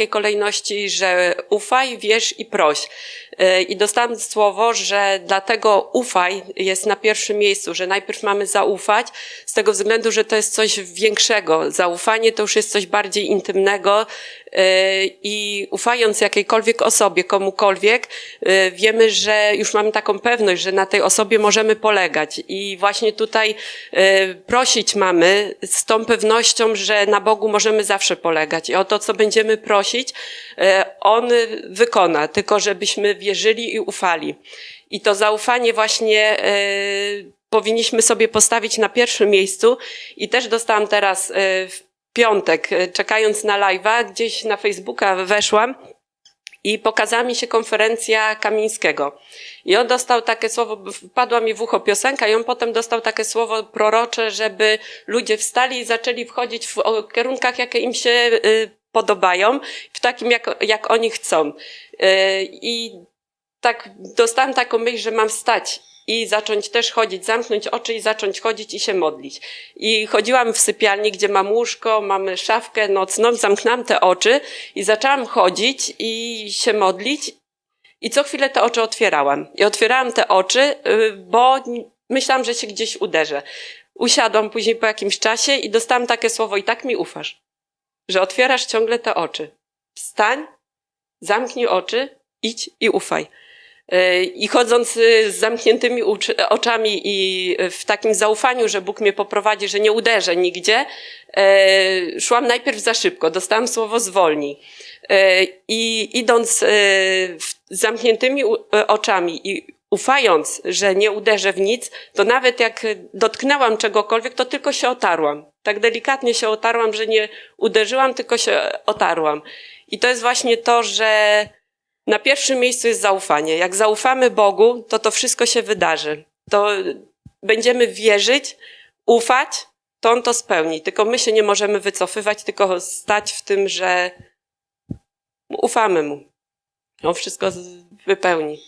takiej kolejności, że ufaj, wierz i proś. E, I dostałam słowo, że dlatego ufaj jest na pierwszym miejscu, że najpierw mamy zaufać, z tego względu, że to jest coś większego. Zaufanie to już jest coś bardziej intymnego i ufając jakiejkolwiek osobie, komukolwiek, e, wiemy, że już mamy taką pewność, że na tej osobie możemy polegać. I właśnie tutaj e, prosić mamy z tą pewnością, że na Bogu możemy zawsze polegać. I o to, co będziemy prosić, e, On wykona, tylko żebyśmy wierzyli i ufali. I to zaufanie właśnie e, powinniśmy sobie postawić na pierwszym miejscu. I też dostałam teraz e, w piątek, e, czekając na live'a, gdzieś na Facebooka weszłam i pokazała mi się konferencja Kamińskiego. I on dostał takie słowo, wpadła mi w ucho piosenka i on potem dostał takie słowo prorocze, żeby ludzie wstali i zaczęli wchodzić w kierunkach, jakie im się y, podobają, w takim, jak, jak oni chcą. Y, I tak dostałam taką myśl, że mam wstać i zacząć też chodzić, zamknąć oczy i zacząć chodzić i się modlić. I chodziłam w sypialni, gdzie mam łóżko, mamy szafkę nocną, zamknęłam te oczy i zaczęłam chodzić i się modlić i co chwilę te oczy otwierałam. I otwierałam te oczy, y, bo myślałam, że się gdzieś uderzę. Usiadłam później po jakimś czasie i dostałam takie słowo i tak mi ufasz, że otwierasz ciągle te oczy. Wstań, zamknij oczy, idź i ufaj. I chodząc y, z zamkniętymi oczami i w takim zaufaniu, że Bóg mnie poprowadzi, że nie uderzę nigdzie, y, szłam najpierw za szybko, dostałam słowo zwolnij. Y, I idąc z zamkniętymi u- y, oczami i ufając, że nie uderzę w nic, to nawet jak dotknęłam czegokolwiek, to tylko się otarłam. Tak delikatnie się otarłam, że nie uderzyłam, tylko się otarłam. I to jest właśnie to, że na pierwszym miejscu jest zaufanie. Jak zaufamy Bogu, to to wszystko się wydarzy. To będziemy wierzyć, ufać, to On to spełni. Tylko my się nie możemy wycofywać, tylko stać w tym, że ufamy Mu. On wszystko wypełni.